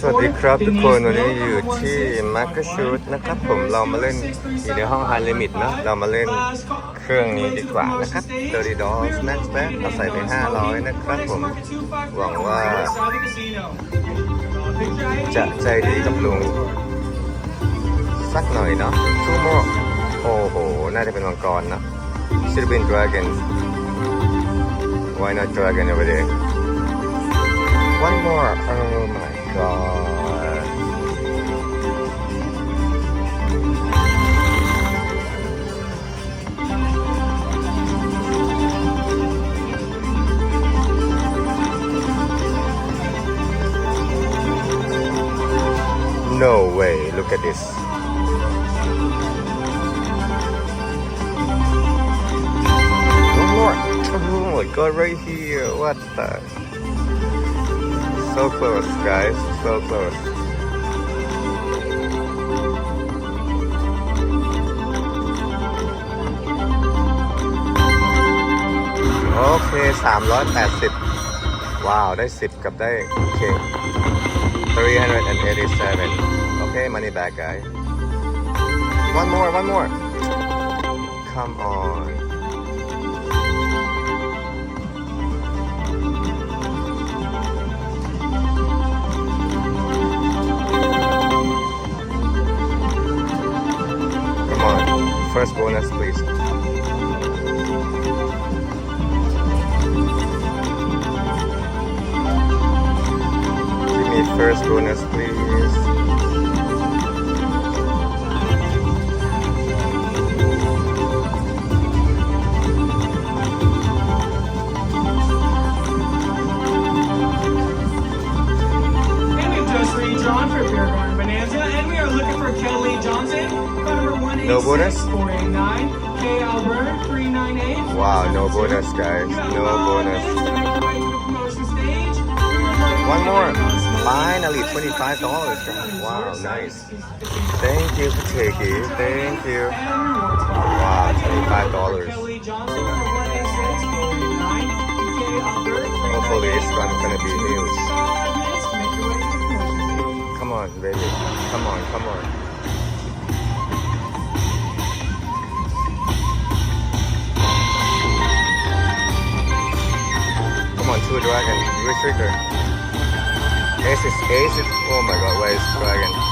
สวัสดีครับทุกคนวันนี้อยู่ที่มักกะชูดนะครับผมเรามาเล่นอยู่ในห้องไฮลิมิตเนาะเรามาเล่นเครื่องนี้ดีกว่านะครับเดอร์ดีดอสแม็กซ์แบ็เราใส่ไป 500 นะครับผมหวังว่า จะใจดีกับลุง สักหน่อยเนาะซูโม่โอ้โห น่าจะเป็นมังกรเนอะ should have been dragon why not dragon over there one more oh my god no way look at this One more. Oh my god, right here. What the? So close, guys. So close. Okay, โอเค380 ว้าว ได้ 10 กับได้ โอเค 387 Okay, money back, guy. One more, one more. Come on. First bonus, please. Give me first bonus, please. The promotion stage. One more. Finally, $25, guys. Wow, nice. Thank you, Pateki. Thank you. Wow, $25. Kelly Johnson, number 186489, K. Albert 398. Hopefully it's gonna, be huge. Come on, baby. Come on, come on. Come on, two dragon. Which trigger? Ace is ace is oh my god, where is dragon?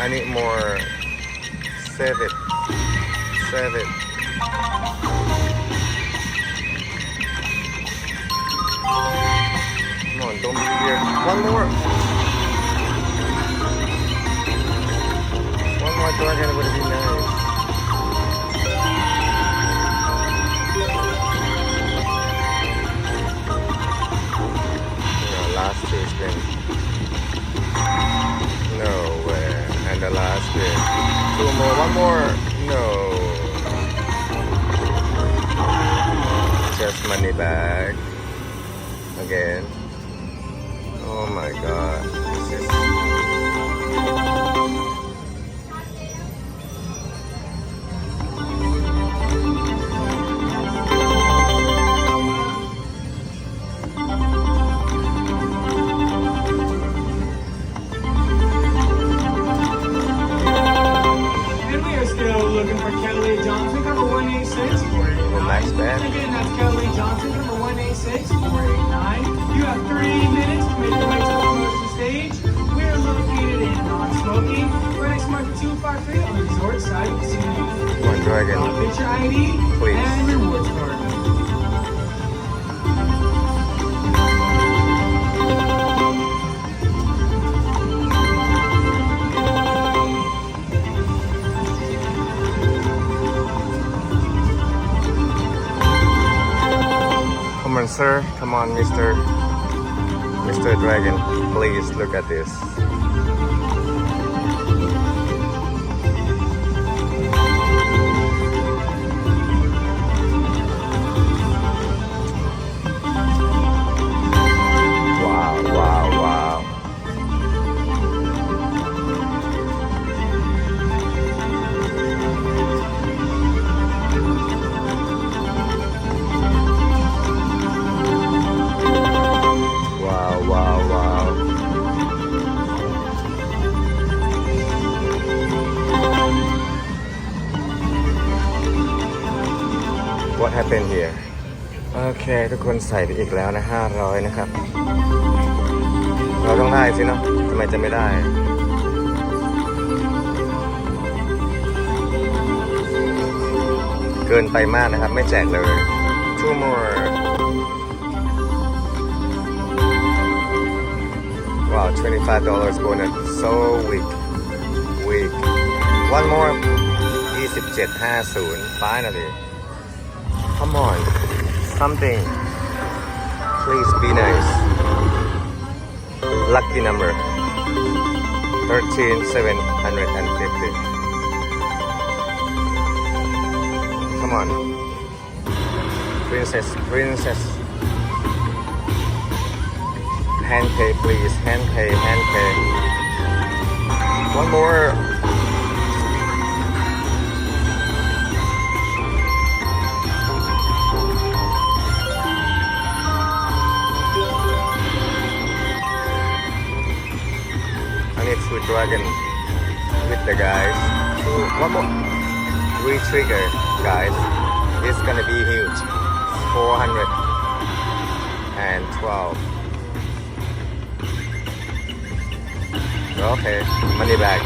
I need more. Save it. Save it. Come on, don't be weird. One more. One more dragon would be nice. No, last two spin. The last spin. Two more. One more. No. Just money back. Again. Oh my god. This is looking for Kelly Johnson, number 18648. Well, max bet. Again, that's Kelly Johnson, number 186489. You have three minutes to make your way to the promotion stage. We are located in non-smoking, right next to Market 253 on the resort side casino. one dragon. Uh, picture ID Please. and rewards card. On sir come on Mr. Mr. Dragon please look at this What happened here โอเค ทุกคนใส่ไปอีกแล้วนะ 500 นะครับ เราต้องได้สิเนาะทำไมจะไม่ได้ เกินไปมากนะครับ ไม่แจกเลย two more Wow, $25 bonus. So weak. Weak. One more. 2750. Finally. Come on. Something. Please be nice. Lucky number. 13750. Come on. Princess, princess. Hand pay, please. Hand pay, hand pay. One more. Re-trigger, guys. It's gonna be huge. 412. Okay, money back.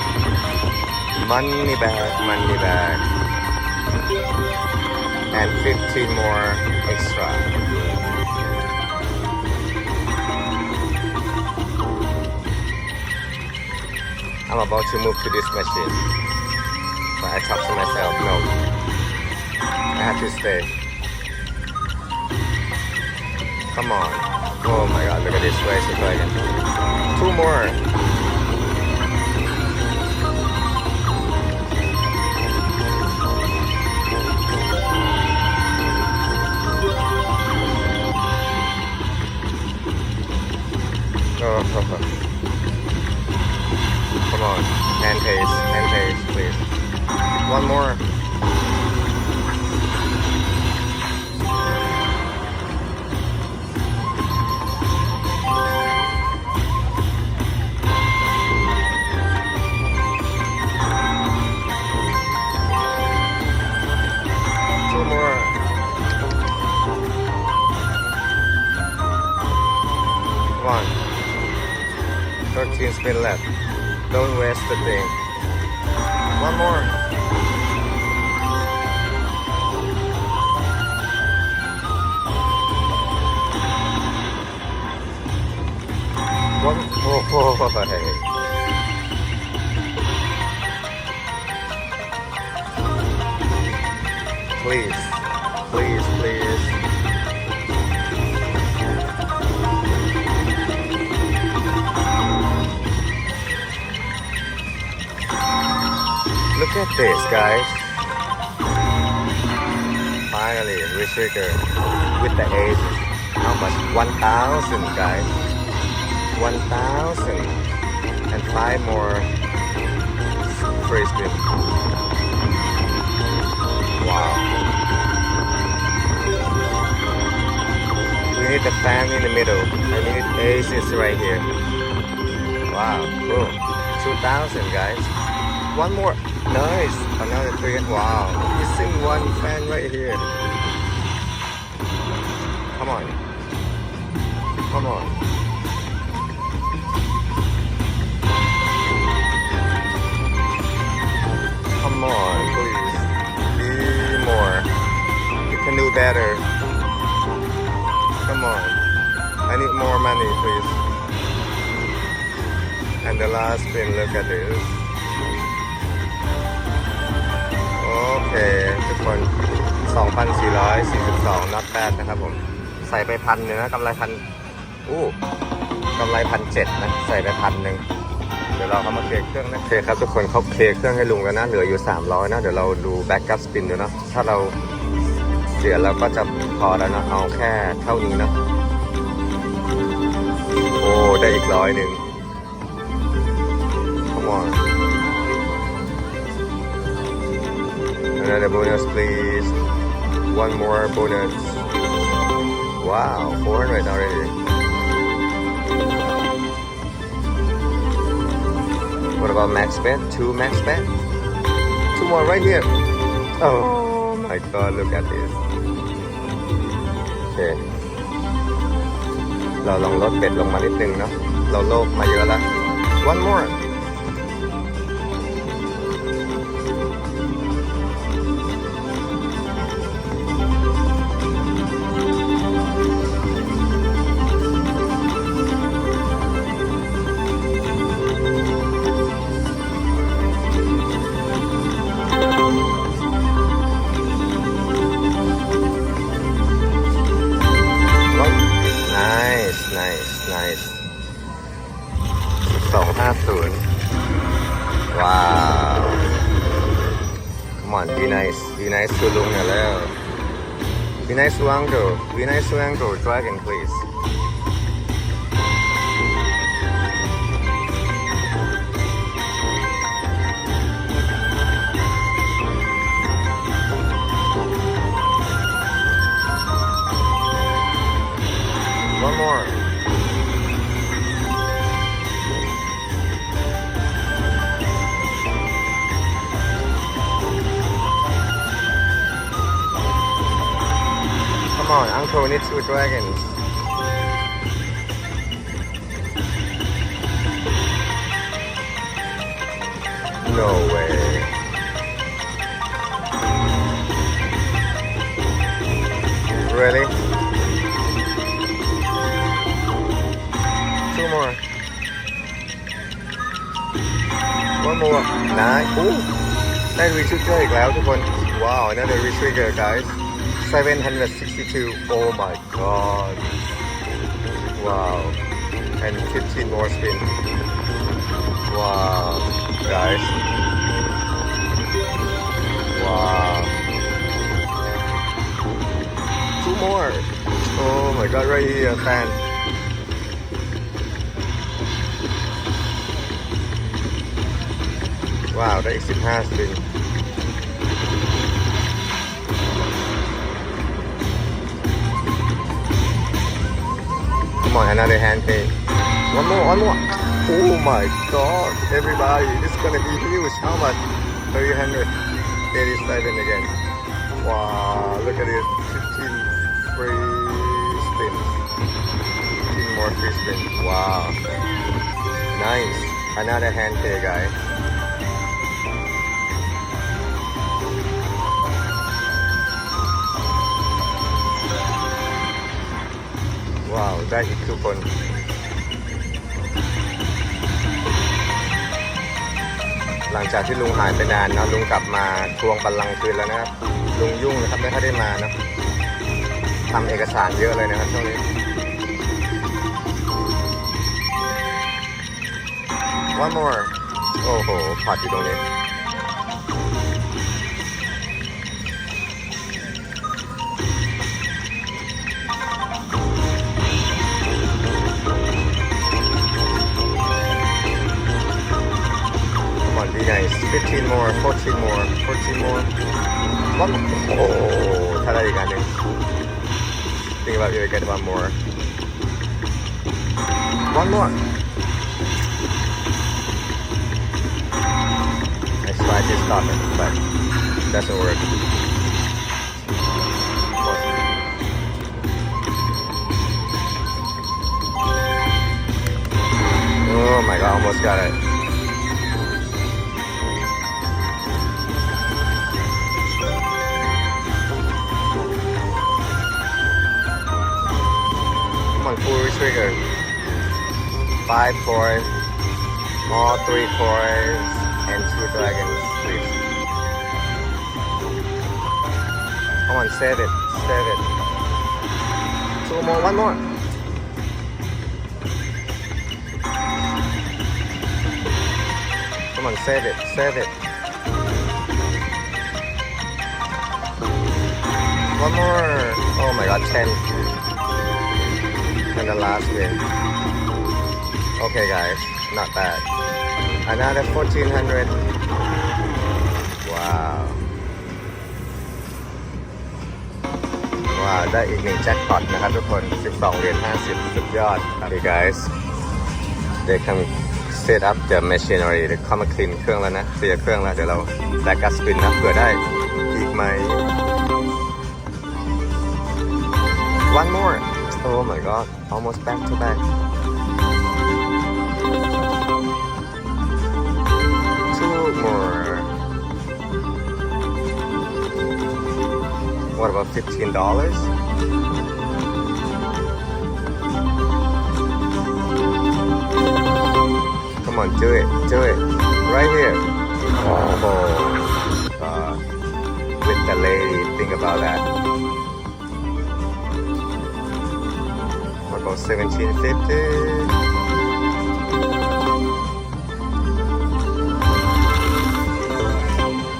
Money back, money back. And 15 more extra. I'm about to move to this machine. I talk to myself, no. I have to stay. Come on. Oh my god, look at this race dragon. Two more. Oh, oh, oh. Come on, hand pace, hand pace, please. One more. Two more. One. 13 spin left. Don't waste the thing. One more. One. Oh, hey. Please, please. Look at this, guys. Finally, retrigger with the age. How much? 1,000, guys. 1,000. And five more free. Wow. We need the fan in the middle. We need aces right here. Wow, cool. 2,000, guys. One more. Nice. Oh, Another three. Wow. Missing one fan right here. Come on. Come on. Come on, please. Be more. You can do better. Come on. I need more money, please. And the last spin, look at this. เคทุกคน 2,442 not bad นะครับผม ใส่ไปพันหนึ่งนะกำไรพันอู้กำไรพันเจ็ดนะ ใส่ไปพันหนึ่งเดี๋ยวเราเอามาเคลียร์เครื่องนะโอเคครับทุกคนเขาเคลียร์เครื่องให้ลุงแล้วนะเหลืออยู่ 300 นะ เดี๋ยวเราดูแบ็ก u p สปินดูเนาะถ้าเราเสียเราก็จะพอแล้วนะเอาแค่เท่านี้เนาะโอ้ ได้อีกร้อยหนึ่ง Come on Another bonus, please. One more bonus. Wow, 400 already. What about max bet? Two max bet? Two more right here. Oh my god, look at this. Okay. เราลองลดเบ็ดลงมานิดนึงเนาะ เราโลภมาเยอะแล้ว One more. nice, be nice to ลุงหน่อยแล้ว Be nice to uncle, be nice to uncle, dragon please. One more. on, Uncle, we need two dragons. No way. Really? Two more. One more. Nine. Ooh. ได้ retrigger อีกแล้วทุกคน Wow, another retrigger guys. 762 oh my god. Wow. And 15 more spin. Wow. Guys. Wow. Two more. Oh my god right here fan. Wow that is 15 spin Come on, another hand pay. One more, one more. Oh my god, everybody, this is gonna be huge. How much? 387 again. Wow, look at this. 15 free spins. 15 more free spins. Wow. Nice. Another hand pay, guys. ทุกคนหลังจากที่ลุงหายไปนานนะลุงกลับมาทวงบัลลังก์คืนแล้วนะครับลุงยุ่งนะครับไม่ค่อยได้มานะทำเอกสารเยอะเลยนะครับช่วงนี้ One more โอ้โหพอดอยู่ตรงนี้ 15 more, 14 more, 14 more. One more. Oh, you 안 it? Think about you get one more. One more. I tried to stop it, but it doesn't work. Oh my god, almost got it. Come on, full trigger. Five coins, more three coins, and two dragons, please. Come on, save it, save it. two more one more come on save it save it one more oh my god 10 and the last win okay guys not bad another 1400 wow ว้าวได้อีกหนึ่งแจ็คพอตนะครับทุกคน 12เหรียญ50 สุดยอด Hey guys they can set up the machinery เดี๋ยวเข้ามาคลีนเครื่องแล้วนะเคลียร์เครื่องแล้ว เดี๋ยวเราแบกกัสปินนะเผื่อได้อีกไหม my god almost back to back two more What about fifteen dollars? Come on, do it, do it, right here. Oh, uh, with the lady, think about that. What about seventeen fifty?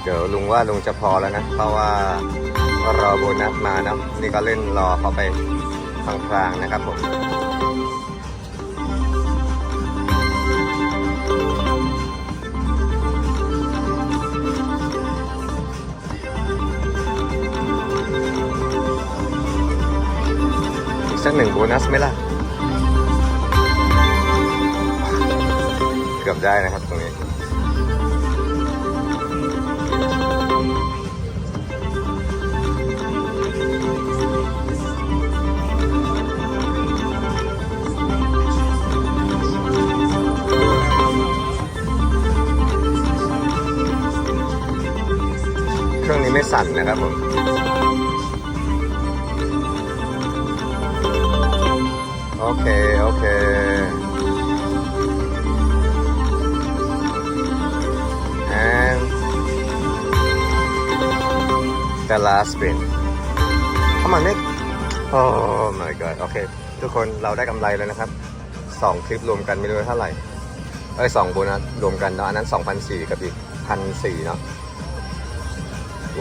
Go, ลุงว่าลุงจะพอแล้วนะ เพราะว่ารอโบนัสมานะนี่ก็เล่นรอเขาไปพลางๆนะครับผม สักหนึ่งโบนัสไหมล่ะ เกือบได้นะครับตรงนี้ เครื่องนี้ไม่สั่นนะครับผม โอเค โอเค and the last spin come on Nick oh my god โอเค ทุกคนเราได้กำไรแล้วนะครับสองคลิปรวมกันไม่รู้เท่าไหร่ เอ้ยสองโบนัสรวมกันเนาะอันนั้น2,400กับอีก1,400เนาะ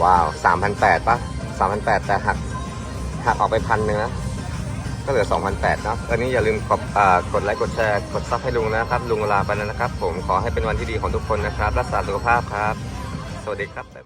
ว้าว3,800ปะ3,800แต่หักหักออกไปพันหนึ่งนะ ก็เหลือ 2,800เนะอันนี้อย่าลืมกดกดไลค์กดแชร์กดซับให้ลุงนะครับ ลุงลาไปแล้วนะครับ ผมขอให้เป็นวันที่ดีของทุกคนนะครับ รักษาสุขภาพครับ สวัสดีครับ